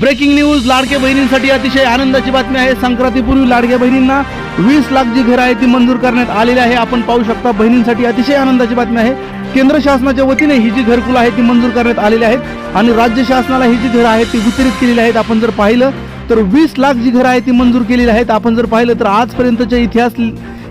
Breaking news लाडक्या बहिणींसाठी अतिशय आनंदाची बातमी आहे. संक्रांतीपूर्वी लाडक्या बहिणींना वीस लाख जी घरं आहे ती मंजूर करण्यात आलेली आहे. आपण पाहू शकता बहिणींसाठी अतिशय आनंदाची बातमी आहे. केंद्र शासनाच्या वतीने ही जी घरकुलं आहेत ती मंजूर करण्यात आलेली आहेत आणि राज्य शासनाला ही जी घरं आहेत ती वितरित केलेली आहेत. आपण जर पाहिलं तर वीस लाख जी घरं आहेत ती मंजूर केलेली आहेत. आपण जर पाहिलं तर आजपर्यंतच्या इतिहास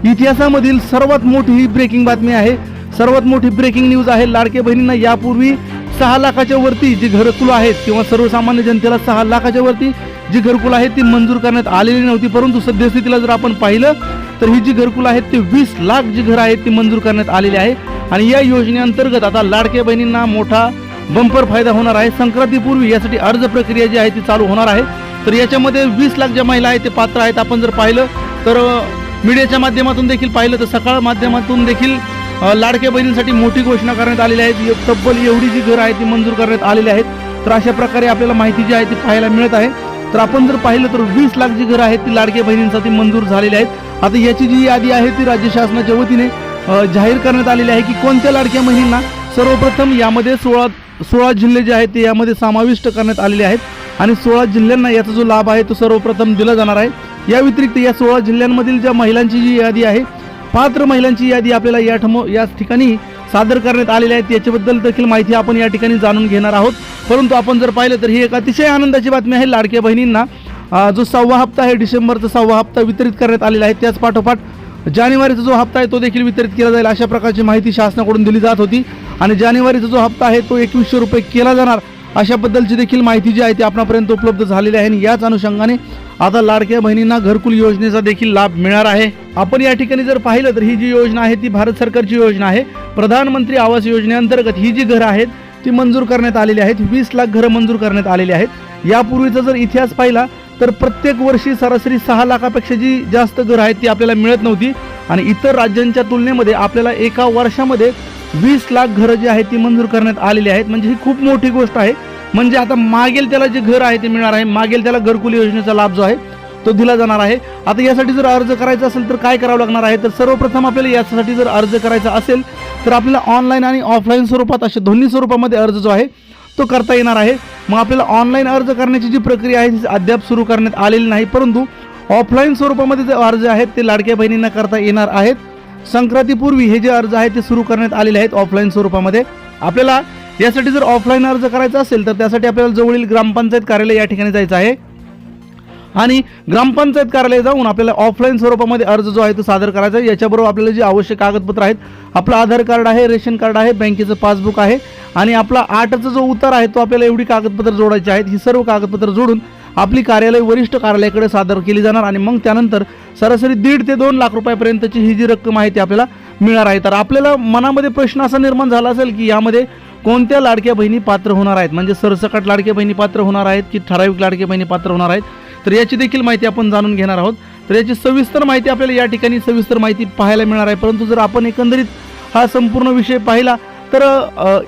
इतिहासामधील सर्वात मोठी ही ब्रेकिंग बातमी आहे. सर्वात मोठी ब्रेकिंग न्यूज आहे लाडक्या बहिणींना. यापूर्वी सहा लाखाच्या वरती जी घरकुल आहेत किंवा सर्वसामान्य जनतेला सहा लाखाच्या वरती जी घरकुलं आहेत ती मंजूर करण्यात आलेली नव्हती परंतु सद्यस्थितीला जर आपण पाहिलं तर ही जी घरकुलं आहेत ते वीस लाख जी घरं आहेत ती मंजूर करण्यात आलेली आहे. आणि या योजनेअंतर्गत आता लाडक्या बहिणींना मोठा बंपर फायदा होणार आहे. संक्रांतीपूर्वी यासाठी अर्ज प्रक्रिया जी आहे ती चालू होणार आहे. तर याच्यामध्ये वीस लाख ज्या महिला आहेत ते पात्र आहेत. आपण जर पाहिलं तर मीडियाच्या माध्यमातून देखील पाहिलं तर सकाळ माध्यमातून देखील लाडक्या बहिणींसाठी मोठी घोषणा करण्यात आलेली आहे. तब्बल एवढी जी घरं आहे ती मंजूर करण्यात आलेली आहेत. तर अशा प्रकारे आपल्याला माहिती जी आहे ती पाहायला मिळत आहे. तर आपण जर पाहिलं तर वीस लाख जी घरं आहेत ती लाडक्या बहिणींसाठी मंजूर झालेली आहेत. आता याची जी यादी आहे ती राज्य शासनाच्या वतीने जाहीर करण्यात आलेली आहे की कोणत्या लाडक्या बहिणींना सर्वप्रथम यामध्ये सोळा सोळा जिल्हे जे आहेत ते यामध्ये समाविष्ट करण्यात आलेले आहेत. आणि सोळा जिल्ह्यांना याचा जो लाभ आहे तो सर्वप्रथम दिला जाणार आहे. या व्यतिरिक्त या सोळा जिल्ह्यांमधील ज्या महिलांची जी यादी आहे पात्र महिलांची यादी आपल्याला या ठमो या ठिकाणी सादर करण्यात आलेली आहे. याच्याबद्दल देखील माहिती आपण या ठिकाणी जाणून घेणार आहोत. परंतु आपण जर पाहिलं तर ही एक अतिशय आनंदाची बातमी आहे लाडक्या बहिणींना. जो सहावा हप्ता आहे डिसेंबरचा सहावा हप्ता वितरित करण्यात आलेला आहे. त्याच पाठोपाठ जानेवारीचा जो हप्ता आहे तो देखील वितरित केला जाईल अशा प्रकारची माहिती शासनाकडून दिली जात होती. आणि जानेवारीचा जो हप्ता आहे तो एकवीसशे रुपये केला जाणार. अशाबद्दलची देखील माहिती जी आहे ती आपणापर्यंत उपलब्ध झालेली आहे. आणि याच अनुषंगाने आता लाडक्या बहिणींना घरकुल योजनेचा देखील लाभ मिळणार आहे. आपण या ठिकाणी जर पाहिलं तर ही जी योजना आहे ती भारत सरकारची योजना आहे. प्रधानमंत्री आवास योजनेअंतर्गत ही जी घरं आहेत ती मंजूर करण्यात आलेली आहेत. वीस लाख घरं मंजूर करण्यात आलेली आहेत. यापूर्वीचा जर इतिहास पाहिला तर प्रत्येक वर्षी सरासरी सहा लाखापेक्षा जी जास्त घरं आहेत ती आपल्याला मिळत नव्हती. आणि इतर राज्यांच्या तुलनेमध्ये आपल्याला एका वर्षामध्ये वीस लाख घरं जी आहेत ती मंजूर करण्यात आलेली आहेत. म्हणजे ही खूप मोठी गोष्ट आहे. म्हणजे आता मागेल त्याला जे घर आहे ते मिळणार आहे. मागेल त्याला घरकुल योजनेचा लाभ जो आहे तो दिला जाणार आहे. आता यासाठी जर अर्ज करायचा असेल तर काय करावं लागणार आहे? तर सर्वप्रथम आपल्याला यासाठी जर अर्ज करायचा असेल तर आपल्याला ऑनलाईन आणि ऑफलाईन स्वरूपात अशा दोन्ही स्वरूपामध्ये अर्ज जो आहे तो करता येणार आहे. मग आपल्याला ऑनलाईन अर्ज करण्याची जी प्रक्रिया आहे ती अद्याप सुरू करण्यात आलेली नाही. परंतु ऑफलाईन स्वरूपामध्ये जे अर्ज आहेत ते लाडक्या बहिणींना करता येणार आहेत. संक्रांतीपूर्वी हे जे अर्ज आहेत ते सुरू करण्यात आलेले आहेत ऑफलाईन स्वरूपामध्ये. आपल्याला यासाठी जर ऑफलाईन अर्ज करायचा असेल तर त्यासाठी आपल्याला जवळील ग्रामपंचायत कार्यालय या ठिकाणी जायचं आहे. आणि ग्रामपंचायत कार्यालय जाऊन आपल्याला ऑफलाईन स्वरूपामध्ये अर्ज जो आहे तो सादर करायचा आहे. याच्याबरोबर आपल्याला जे आवश्यक कागदपत्र आहेत आपलं आधार कार्ड आहे रेशन कार्ड आहे बँकेचं पासबुक आहे आणि आपला आठचा जो उतार आहे तो आपल्याला एवढी कागदपत्र जोडायची आहेत. ही सर्व कागदपत्र जोडून आपली कार्यालय वरिष्ठ कार्यालयाकडे सादर केली जाणार आणि मग त्यानंतर सरासरी दीड ते दोन लाख रुपयापर्यंतची ही जी रक्कम आहे ती आपल्याला मिळणार आहे. तर आपल्याला मनामध्ये प्रश्न असा निर्माण झाला असेल की यामध्ये कोणत्या लाडक्या बहिणी पात्र होणार आहेत? म्हणजे सरसकट लाडक्या बहिणी पात्र होणार आहेत की ठराविक लाडक्या बहिणी पात्र होणार आहेत? तर याची देखील माहिती आपण जाणून घेणार आहोत. तर याची सविस्तर माहिती आपल्याला या ठिकाणी सविस्तर माहिती पाहायला मिळणार आहे. परंतु जर आपण एकंदरीत हा संपूर्ण विषय पाहिला तर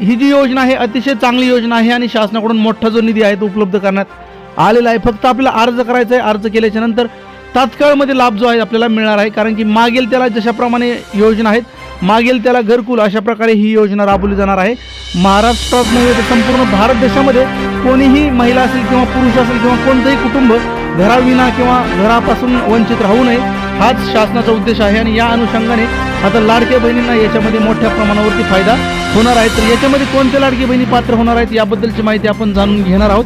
ही जी योजना आहे अतिशय चांगली योजना आहे आणि शासनाकडून मोठा जो निधी आहे तो उपलब्ध करण्यात आलेला आहे. फक्त आपल्याला अर्ज करायचा आहे. अर्ज केल्याच्यानंतर तात्काळमध्ये लाभ जो आहे आपल्याला मिळणार आहे. कारण की मागेल त्याला जशाप्रमाणे योजना आहेत मागेल त्याला घरकुल अशा प्रकारे ही योजना राबवली जाणार आहे. महाराष्ट्रात नव्हे तर संपूर्ण भारत देशामध्ये कोणीही महिला असेल किंवा पुरुष असेल किंवा कोणतंही कुटुंब घराविना किंवा घरापासून वंचित राहू नये हाच शासनाचा उद्देश आहे. आणि या अनुषंगाने आता लाडक्या बहिणींना याच्यामध्ये मोठ्या प्रमाणावरती फायदा होणार आहे. तर याच्यामध्ये कोणत्या लाडकी बहिणी पात्र होणार आहेत याबद्दलची माहिती आपण जाणून घेणार आहोत.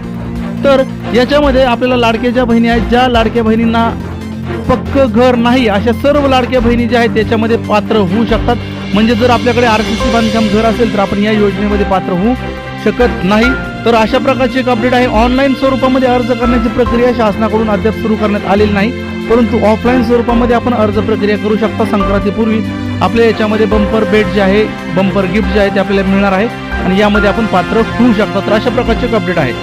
तर याच्यामध्ये आपल्याला लाडक्या ज्या बहिणी आहेत ज्या लाडक्या बहिणींना पक्क घर नाही अशा सर्व लाडक्या बहिणी ज्या आहेत त्याच्यामध्ये पात्र होऊ शकतात. म्हणजे जर आपल्याकडे आर्थिक बांधकाम घर असेल तर आपण या योजनेमध्ये पात्र होऊ शकत नाही. तर अशा प्रकारची एक अपडेट आहे. ऑनलाईन स्वरूपामध्ये अर्ज करण्याची प्रक्रिया शासनाकडून अद्याप सुरू करण्यात आलेली नाही. परंतु ऑफलाईन स्वरूपामध्ये आपण अर्ज प्रक्रिया करू शकता संक्रांतीपूर्वी. आपल्या याच्यामध्ये बंपर बेट जे आहे बंपर गिफ्ट जे आहे ते आपल्याला मिळणार आहे. आणि यामध्ये आपण पात्र होऊ शकता. तर अशा प्रकारचे एक अपडेट आहे.